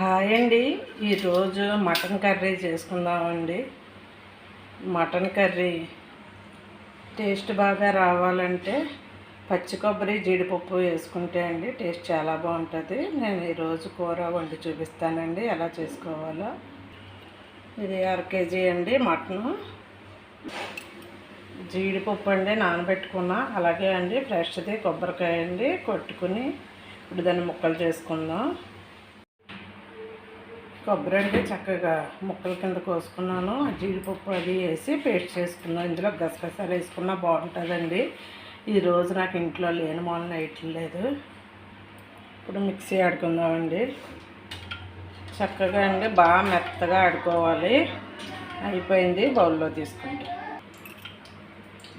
Hi అండి. ఈరోజు mutton curry చేసుకుందామండి. మటన్ కర్రీ టేస్ట్ బాగా రావాలంటే పచ్చి కొబ్బరి జీడిపప్పు వేసుకుంటే అండి టేస్ట్ చాలా బాగుంటుంది. నేను ఈరోజు కూర వండి చూపిస్తానండి. ఎలా చేసుకోవాలో. ఇది అర కేజీ అండి మటను. జీడిపప్పు అండి నానబెట్టుకున్నా. అలాగే అండి ఫ్రెష్ది కొబ్బరికాయ అండి కొట్టుకుని ఇప్పుడు దాన్ని ముక్కలు చేసుకుందాం. కొబ్బరి అంటే చక్కగా ముక్కల కింద కోసుకున్నాను. జీడిపప్పు అది వేసి పేస్ట్ చేసుకున్నాను. ఇందులో గసగసాలు వేసుకున్నా బాగుంటుందండి. ఈరోజు నాకు ఇంట్లో లేని మొన్న నైట్ లేదు. ఇప్పుడు మిక్సీ ఆడుకుందామండి. చక్కగా అండి బాగా మెత్తగా ఆడుకోవాలి. అయిపోయింది బౌల్లో తీసుకుంటే.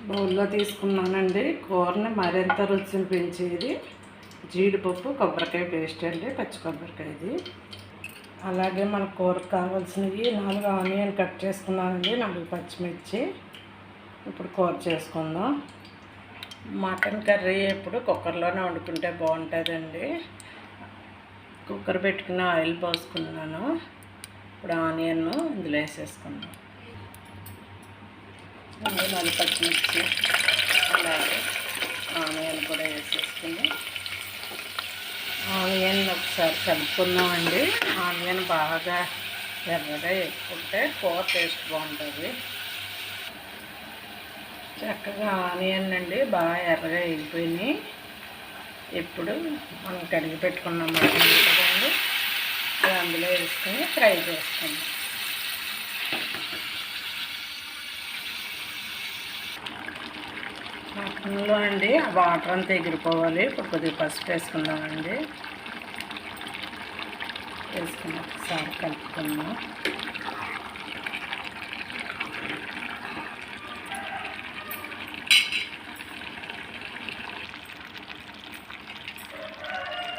బౌల్లో తీసుకున్నానండి. కూరని మరింత రుచిని పెంచేది జీడిపప్పు కొబ్బరికాయ పేస్ట్ అండి పచ్చి కొబ్బరికాయది. అలాగే మన కూరకు కావాల్సినవి నాలుగు ఆనియన్ కట్ చేసుకున్నానండి నాలుగు పచ్చిమిర్చి. ఇప్పుడు కూర చేసుకుందాం. మటన్ కర్రీ ఎప్పుడు కుక్కర్లోనే వండుకుంటే బాగుంటుందండి. కుక్కర్ పెట్టుకుని ఆయిల్ పోసుకున్నాను. ఇప్పుడు ఆనియన్ ఇందులో వేసేసుకుందాం. నాలుగు పచ్చిమిర్చి అలాగే ఆనియన్ కూడా వేసేసుకుని ఆనియన్ ఒకసారి కలుపుకుందామండి. ఆనియన్ బాగా ఎర్రగా వేసుకుంటే కూర టేస్ట్ బాగుంటుంది. చక్కగా ఆనియన్ అండి బాగా ఎర్రగా ఎగిపోయినాయి ఇప్పుడు మనం కడిగి పెట్టుకున్నాం కదండి అందులో వేసుకొని ఫ్రై చేసుకుందాం. మటన్లో అండి ఆ వాటర్ అంతా ఎగిరిపోవాలి. ఇప్పుడు కొద్దిగా పసుపు వేసుకుందామండి. వేసుకుని ఒకసారి కలుపుకుందాం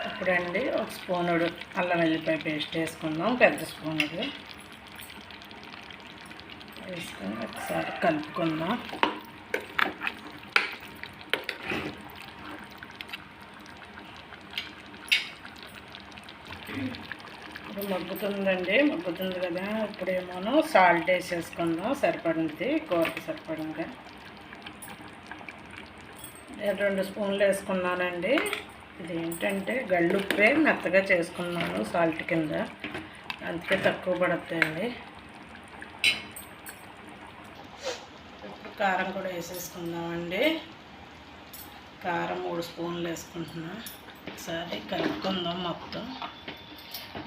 ఇప్పుడండి ఒక స్పూనుడు అల్లం వెల్లిపాయ పేస్ట్ వేసుకుందాం పెద్ద స్పూనుడు. వేసుకొని ఒకసారి కలుపుకుందాం. ఇప్పుడు మగ్గుతుందండి మగ్గుతుంది కదా. ఇప్పుడేమో సాల్ట్ వేసేసుకుందాం. సరిపడింది. కూరకి సరిపడంగా నేను రెండు స్పూన్లు వేసుకున్నానండి. ఇది ఏంటంటే గళ్ళుప్పే మెత్తగా చేసుకున్నాను సాల్ట్ కింద. అందుకే తక్కువ పడుతుందండి ఇప్పుడు కారం కూడా వేసేసుకుందామండి. కారం మూడు స్పూన్లు వేసుకుంటున్నా. ఒకసారి కలుపుకుందాం మొత్తం.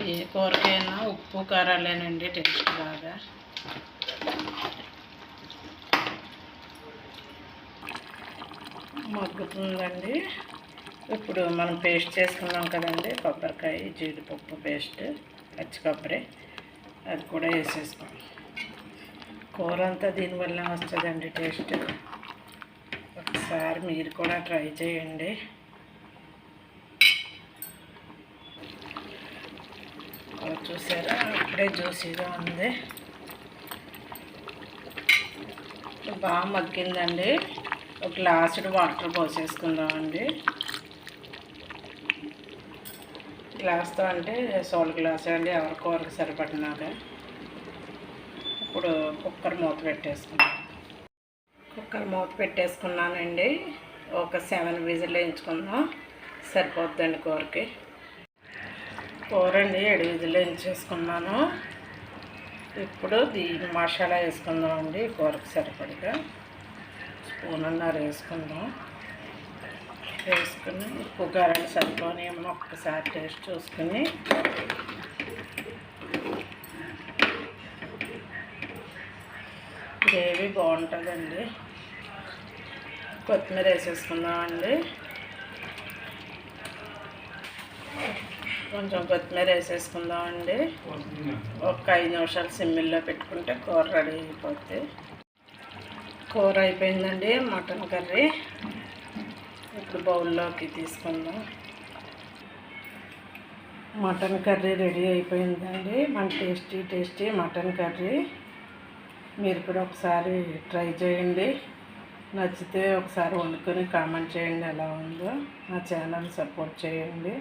ఏ కూరకైనా ఉప్పు కారాలేనండి టేస్ట్ బాగా. మగ్గుతుందండి. ఇప్పుడు మనం పేస్ట్ చేసుకున్నాం కదండి కొబ్బరికాయ జీడిపప్పు పేస్ట్ పచ్చి కొబ్బరి. అది కూడా వేసేసుకోండి కూర అంతా దీనివల్ల వస్తుందండి టేస్ట్. ఒకసారి మీరు కూడా ట్రై చేయండి. చూసారా? ఇప్పుడే జ్యూసీగా ఉంది. బాగా మగ్గిందండి. ఒక గ్లాసుడు వాటర్ పోసేసుకుందామండి. గ్లాస్తో అంటే సోల్ గ్లాస్ అండి ఎవరి కూరకు సరిపడినాక ఇప్పుడు కుక్కర్ మూత పెట్టేసుకున్నాం కుక్కర్ మూత పెట్టేసుకున్నానండి. ఒక సెవెన్ విజిల్ వేయించుకుందాం. సరిపోద్దండి కూరకి. కూర అండి ఏడు విధులు ఎంచేసుకున్నాను ఇప్పుడు దీని మసాలా వేసుకుందాం అండి కూరకు సరిపడిగా. స్పూన్ అన్నారు వేసుకుందాం. వేసుకుని ఉప్పు కారాలు సరిపోని ఏమో ఒక్కసారి టేస్ట్ చూసుకుని. గ్రేవీ బాగుంటుందండి. కొత్తిమీర వేసేసుకుందామండి. కొంచెం కొత్తిమీర వేసేసుకుందాం అండి ఒక ఐదు నిమిషాలు సిమ్మిల్లో పెట్టుకుంటే కూర రెడీ అయిపోద్ది. కూర అయిపోయిందండి మటన్ కర్రీ. ఇప్పుడు బౌల్లోకి తీసుకుందాం. మటన్ కర్రీ రెడీ అయిపోయిందండి. మన టేస్టీ టేస్టీ మటన్ కర్రీ. మీరు కూడా ఒకసారి ట్రై చేయండి. నచ్చితే ఒకసారి వండుకొని కామెంట్ చేయండి ఎలా ఉందో. నా ఛానల్ సపోర్ట్ చేయండి.